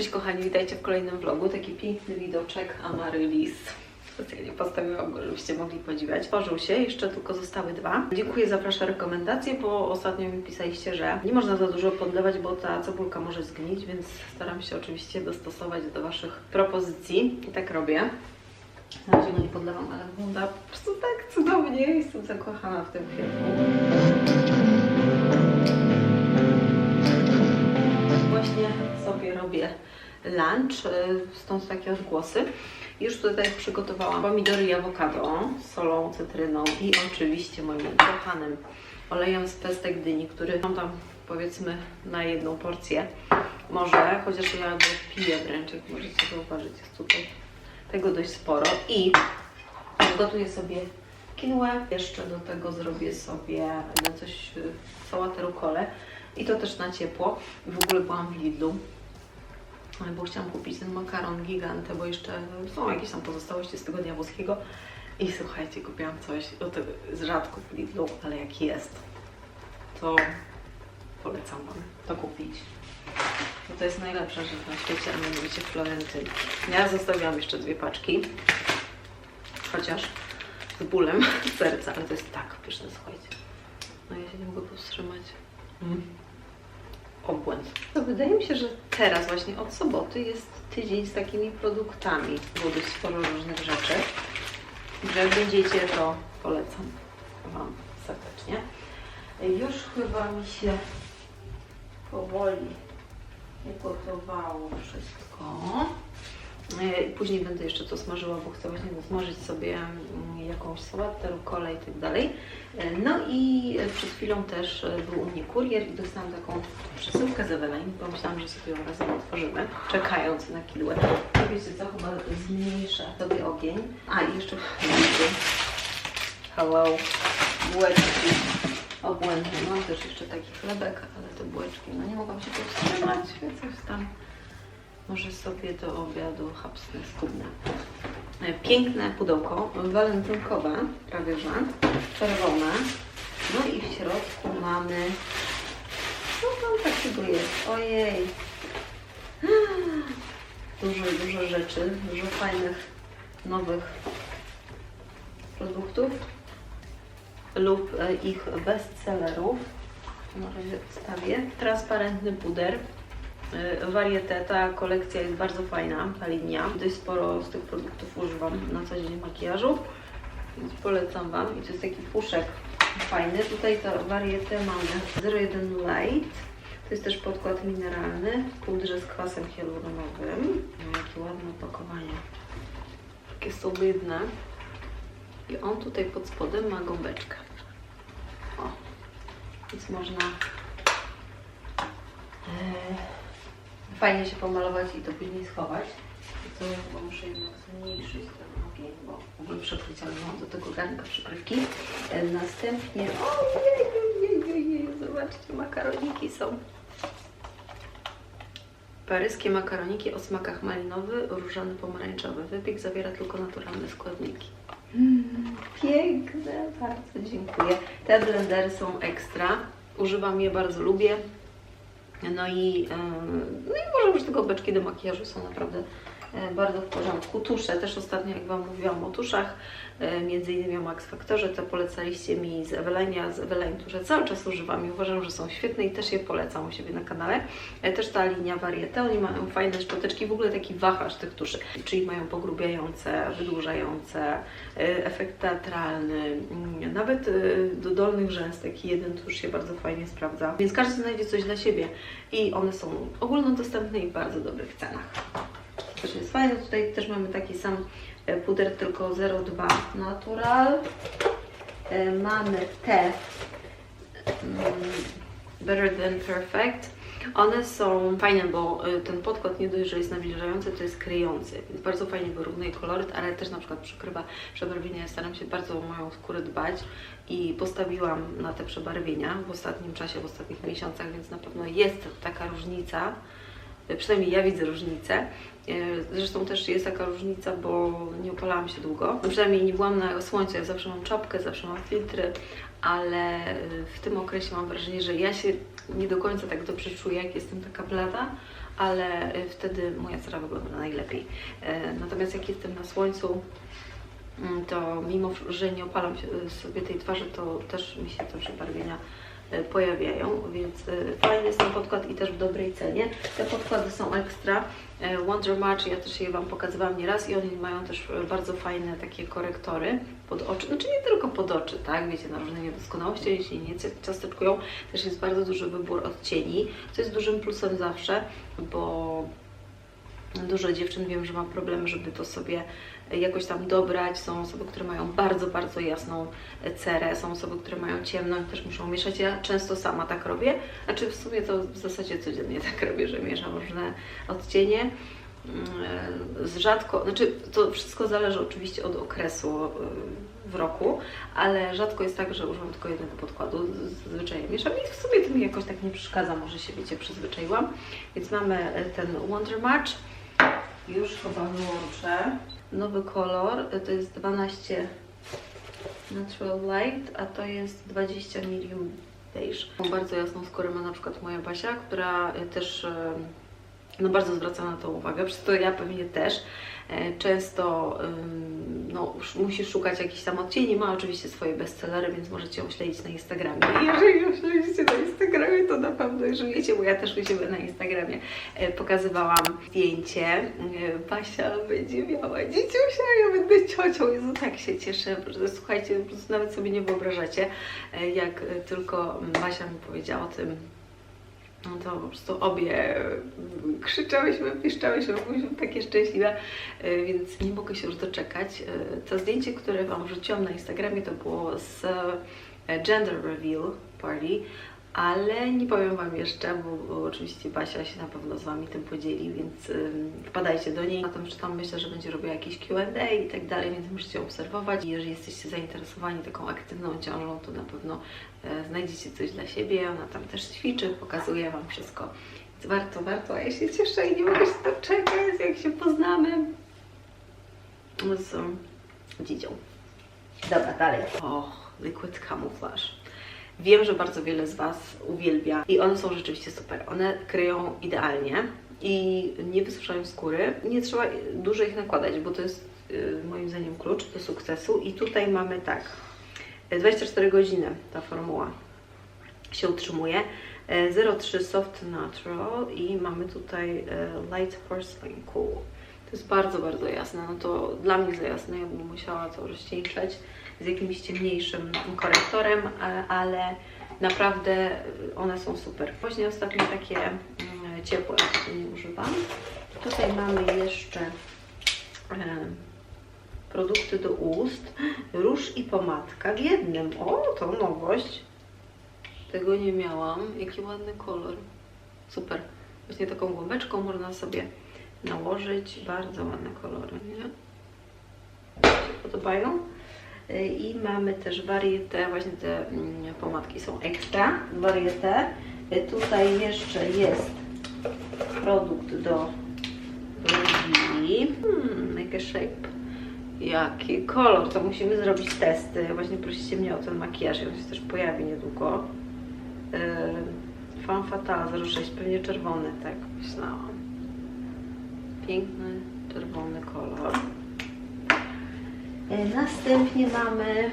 Cześć kochani, witajcie w kolejnym vlogu. Taki piękny widoczek Amaryllis. Specjalnie postawiłam go, żebyście mogli podziwiać. Tworzył się, jeszcze tylko zostały dwa. Dziękuję za Wasze rekomendacje, bo ostatnio mi pisaliście, że nie można za dużo podlewać, bo ta cebulka może zgnić, więc staram się oczywiście dostosować do Waszych propozycji i tak robię. Na razie nie podlewam, ale wygląda po prostu tak cudownie. Jestem zakochana w tym kwiatku. Sobie robię lunch, y, stąd takie odgłosy. Już tutaj przygotowałam pomidory i awokado z solą, cytryną i oczywiście moim kochanym olejem z pestek dyni, który mam tam powiedzmy na jedną porcję. Może, chociaż ja go piję wręcz, jak możecie zauważyć, jest tutaj tego dość sporo. I gotuję sobie kinłę. Jeszcze do tego zrobię sobie no coś, y, sałatę rukole. I to też na ciepło. W ogóle byłam w Lidlu, bo chciałam kupić ten makaron gigantę, bo jeszcze są jakieś tam pozostałości z tygodnia włoskiego. I słuchajcie, kupiłam coś, o to jest rzadko w Lidlu, ale jak jest, to polecam Wam to kupić. Bo to jest najlepsza rzecz na świecie, a mianowicie Florentyny. Ja zostawiłam jeszcze dwie paczki, chociaż z bólem serca, ale to jest tak pyszne, słuchajcie. No ja się nie mogę powstrzymać. Mm. Obłęd. Wydaje mi się, że teraz właśnie od soboty jest tydzień z takimi produktami. Było dość sporo różnych rzeczy. Jak będziecie, to polecam Wam serdecznie. Już chyba mi się powoli ugotowało wszystko. I Później będę jeszcze to smażyła, bo chcę właśnie smażyć sobie mm, jakąś sałatę, rukolę i tak dalej. E, No i przed chwilą też e, był u mnie kurier i dostałam taką przesyłkę z Ewelin. Pomyślałam, że sobie ją razem otworzymy, czekając na kidłę. I wiecie co, chyba zmniejszę sobie ogień. A i jeszcze hello, bułeczki obłędne. Mam też jeszcze taki chlebek, ale te bułeczki, no nie mogłam się powstrzymać, więc coś tam może sobie do obiadu chapsnę, skubnę. E, Piękne pudełko, walentynkowe, prawie że, czerwone. No i w środku mamy, co tam takiego jest? Ojej! Dużo, dużo rzeczy, dużo fajnych, nowych produktów lub e, ich bestsellerów. Na razie wstawię. Transparentny puder. E, Varieté, ta kolekcja jest bardzo fajna, ta linia. Dość sporo z tych produktów używam na co dzień makijażu, więc polecam Wam. I to jest taki puszek fajny. Tutaj to Varieté mamy 01 Light. To jest też podkład mineralny w pudrze z kwasem hialuronowym. No, jakie ładne opakowanie. Takie solidne. I on tutaj pod spodem ma gąbeczkę. O, więc można e, fajnie się pomalować i to później schować. To ja chyba muszę jednak zmniejszyć ten ogień, bo w ogóle mam do tego garnka przykrywki. E, następnie, ojej, zobaczcie, makaroniki są. Paryskie makaroniki o smakach malinowy, różany, pomarańczowy. Wypiek zawiera tylko naturalne składniki. Piękne, bardzo dziękuję. Te blendery są ekstra. Używam je, bardzo lubię. No i, e, no i uważam, że te gąbeczki do makijażu są naprawdę bardzo w porządku. Tusze, też ostatnio jak Wam mówiłam o tuszach, e, między innymi o Max Factorze, to polecaliście mi z Ewelenia, z Eweleń, które cały czas używam i uważam, że są świetne i też je polecam u siebie na kanale. E, Też ta linia Varieté, oni mają fajne szczoteczki, w ogóle taki wachlarz tych tuszy, czyli mają pogrubiające, wydłużające, e, efekt teatralny, mm, nawet e, do dolnych rzęs taki jeden tusz się bardzo fajnie sprawdza, więc każdy znajdzie coś dla siebie i one są ogólnodostępne i w bardzo dobrych cenach. Też jest fajne. Tutaj też mamy taki sam e, puder, tylko 02 Natural. E, Mamy te mm, Better Than Perfect. One są fajne, bo e, ten podkład nie dość, że jest nawilżający, to jest kryjący, więc bardzo fajnie wyrównuje koloryt, ale też na przykład przykrywa przebarwienia. Ja staram się bardzo o moją skórę dbać i postawiłam na te przebarwienia w ostatnim czasie, w ostatnich miesiącach, więc na pewno jest taka różnica. E, Przynajmniej ja widzę różnicę. E, Zresztą też jest taka różnica, bo nie opalałam się długo. No przynajmniej nie byłam na słońcu. Ja zawsze mam czapkę, zawsze mam filtry, ale e, w tym okresie mam wrażenie, że ja się nie do końca tak dobrze czuję, jak jestem taka blada, ale y, wtedy moja cera wygląda najlepiej. E, Natomiast jak jestem na słońcu, mm, to mimo, że nie opalam sobie tej twarzy, to też mi się te przebarwienia pojawiają, więc y, fajny jest ten podkład i też w dobrej cenie. Te podkłady są ekstra. E, Wonder Match, ja też je Wam pokazywałam nieraz i oni mają też e, bardzo fajne takie korektory pod oczy, znaczy nie tylko pod oczy, tak, wiecie, na różne niedoskonałości, jeśli nie ciasteczkują, też jest bardzo duży wybór odcieni, co jest dużym plusem zawsze, bo Dużo dziewczyn wiem, że ma problemy, żeby to sobie jakoś tam dobrać. Są osoby, które mają bardzo, bardzo jasną cerę, są osoby, które mają ciemną i też muszą mieszać. Ja często sama tak robię. Znaczy w sumie to w zasadzie codziennie tak robię, że mieszam różne odcienie. Mm, Z rzadko, znaczy to wszystko zależy oczywiście od okresu y, w roku, ale rzadko jest tak, że używam tylko jednego podkładu. Zazwyczaj mieszam i w sumie to mi jakoś tak nie przeszkadza, może się wiecie, przyzwyczaiłam. Więc mamy y, ten Wonder Match. Już chyba wyłączę. Nowy kolor to jest 12 Natural Light, a to jest 20 Medium Beige. Mam Bardzo jasną skórę ma na przykład moja Basia, która y, też y, no bardzo zwraca na to uwagę, przez to ja pewnie też. E, Często no, sz- musi szukać jakichś tam odcieni, ma oczywiście swoje bestsellery, więc możecie ją śledzić na Instagramie. I jeżeli ją śledzicie na Instagramie, to na pewno już wiecie, bo ja też u siebie na Instagramie e, pokazywałam zdjęcie. E, Basia będzie miała dzieciusia, ja będę ciocią. Jezu, tak się cieszę, słuchajcie, nawet sobie nie wyobrażacie, jak tylko Basia mi powiedziała o tym, no to po prostu obie krzyczałyśmy, piszczałyśmy, byliśmy takie szczęśliwe, e, więc nie mogę się już doczekać. E, To zdjęcie, które Wam wrzuciłam na Instagramie, to było z e, Gender Reveal Party, ale nie powiem Wam jeszcze, bo, bo oczywiście Basia się na pewno z Wami tym podzieli, więc wpadajcie do niej. Potem, tam myślę, że będzie robiła jakieś Q&A i tak dalej, więc musicie obserwować. I jeżeli jesteście zainteresowani taką aktywną ciążą, to na pewno e, znajdziecie coś dla siebie. Ona tam też ćwiczy, pokazuje Wam wszystko. Więc warto, warto, a ja się cieszę i nie mogę się doczekać, jak się poznamy z dzidzią. Dobra, dalej. O, Liquid Camouflage. Wiem, że bardzo wiele z Was uwielbia i one są rzeczywiście super. One kryją idealnie i nie wysuszają skóry. Nie trzeba dużo ich nakładać, bo to jest y, moim zdaniem klucz do sukcesu. I tutaj mamy tak, 24 godziny ta formuła się utrzymuje. E, 03 Soft Natural i mamy tutaj e, Light Porcelain Cool. To jest bardzo, bardzo jasne. No to dla mnie za jasne, ja bym musiała to rozcieńczać z jakimś ciemniejszym korektorem, ale naprawdę one są super. Właśnie ostatnio takie mm, ciepłe nie używam. Tutaj mamy jeszcze produkty do ust, róż i pomadka w jednym. O, to nowość. Tego nie miałam. Jaki ładny kolor. Super. Właśnie taką głąbeczką można sobie nałożyć. Bardzo ładne kolory, nie? Się podobają. Y, I mamy też warietę, właśnie te mm, pomadki są ekstra, warietę. Y, Tutaj jeszcze jest produkt do brwi. Hmm, make a shape. Jaki kolor, to musimy zrobić testy. Właśnie prosicie mnie o ten makijaż, on się też pojawi niedługo. Yy, Fan Fatale 06, pewnie czerwony, tak myślałam. Piękny, czerwony kolor. E, Następnie mamy,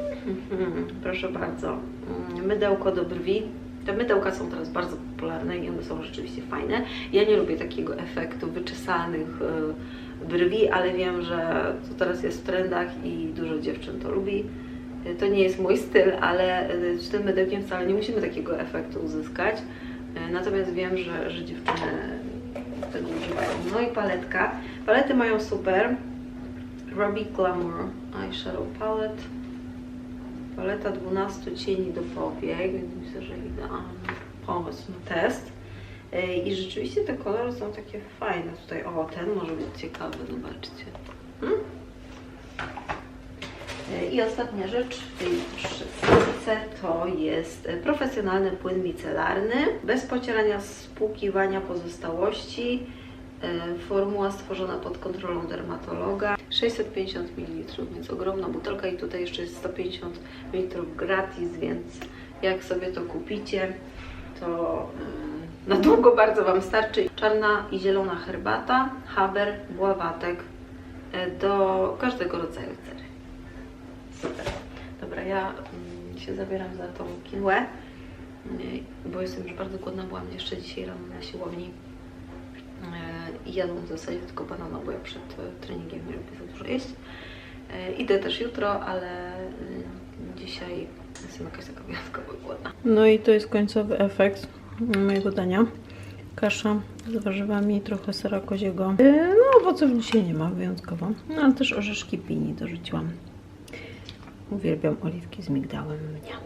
proszę bardzo, mm, mydełko do brwi. Te mydełka są teraz bardzo popularne i one są rzeczywiście fajne. Ja nie lubię takiego efektu wyczesanych e, brwi, ale wiem, że to teraz jest w trendach i dużo dziewczyn to lubi. E, To nie jest mój styl, ale z tym mydełkiem wcale nie musimy takiego efektu uzyskać. Natomiast wiem, że, że dziewczyny tego używają. No i paletka. Palety mają super. Robbie Glamour Eyeshadow Palette. Paleta 12 cieni do powiek, więc myślę, że idealny pomysł na test. I rzeczywiście te kolory są takie fajne tutaj. O, ten może być ciekawy, zobaczcie. Hmm? I ostatnia rzecz w tej przesyłce to jest e, profesjonalny płyn micelarny, bez pocierania spłukiwania pozostałości. E, Formuła stworzona pod kontrolą dermatologa. 650 ml, więc ogromna butelka i tutaj jeszcze jest 150 ml gratis, więc jak sobie to kupicie, to na długo bardzo Wam starczy. Czarna i zielona herbata, haber, bławatek e, do każdego rodzaju cery. Super. Dobra, ja mm, się zabieram za tą kiłę, bo jestem już bardzo głodna. Byłam jeszcze dzisiaj rano na siłowni e, jadłam w zasadzie tylko banana, bo ja przed e, treningiem nie lubię za dużo jeść. E, Idę też jutro, ale dzisiaj jestem jakaś taka wyjątkowo głodna. No i to jest końcowy efekt mojego dania. Kasza z warzywami, trochę sera koziego. No owoców dzisiaj nie ma wyjątkowo. No ale też orzeszki pini dorzuciłam. Uwielbiam oliwki z migdałem. Mniam.